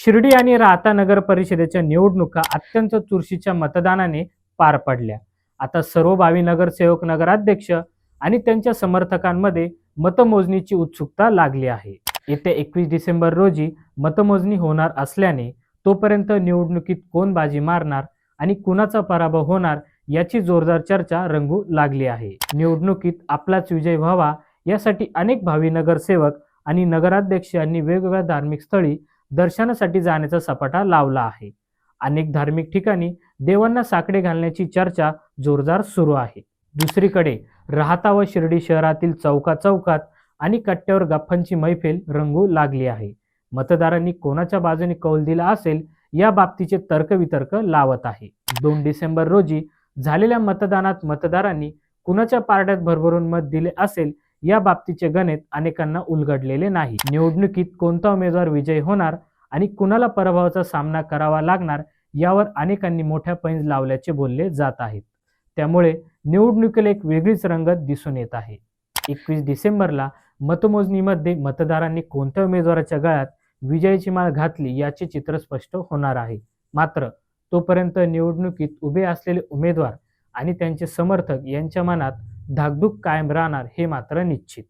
शिर्डी आणि राहता नगर परिषदेच्या निवडणुका अत्यंत चुरशीच्या मतदानाने पार पडल्या. आता सर्व भावी नगरसेवक नगराध्यक्ष आणि त्यांच्या समर्थकांमध्ये मतमोजणीची उत्सुकता लागली आहे. येत्या एकवीस डिसेंबर रोजी मतमोजणी होणार असल्याने तोपर्यंत निवडणुकीत कोण बाजी मारणार आणि कुणाचा पराभव होणार याची जोरदार चर्चा रंगू लागली आहे. निवडणुकीत आपलाच विजय व्हावा यासाठी अनेक भावी नगरसेवक आणि नगराध्यक्ष यांनी वेगवेगळ्या धार्मिक स्थळी दर्शनासाठी जाण्याचा सपाटा लावला आहे. अनेक धार्मिक ठिकाणी देवांना साकडे घालण्याची चर्चा जोरदार सुरू आहे. दुसरीकडे राहता व शिर्डी शहरातील चौका चौकात आणि कट्ट्यावर गप्पांची मैफिल रंगू लागली आहे. मतदारांनी कोणाच्या बाजूने कौल दिला असेल या बाबतीचे तर्कवितर्क लावत आहे. दोन डिसेंबर रोजी झालेल्या मतदानात मतदारांनी कुणाच्या पारड्यात भरभरून मत दिले असेल या बाबतीचे गणित अनेकांना उलगडलेले नाही. निवडणुकीत कोणता उमेदवार विजयी होणार आणि कुणाला पराभवाचा सामना करावा लागणार यावर अनेकांनी मोठ्या पैंज लावल्याचे बोलले जात आहेत. त्यामुळे निवडणुकीला एक वेगळीच रंगत दिसून येत आहे. एकवीस डिसेंबरला मतमोजणीमध्ये मतदारांनी कोणत्या उमेदवाराच्या गळ्यात विजयाची माळ घातली याचे चित्र स्पष्ट होणार आहे. मात्र तोपर्यंत निवडणुकीत उभे असलेले उमेदवार आणि त्यांचे समर्थक यांच्या मनात धाकधूक कायम राहणार हे मात्र निश्चित.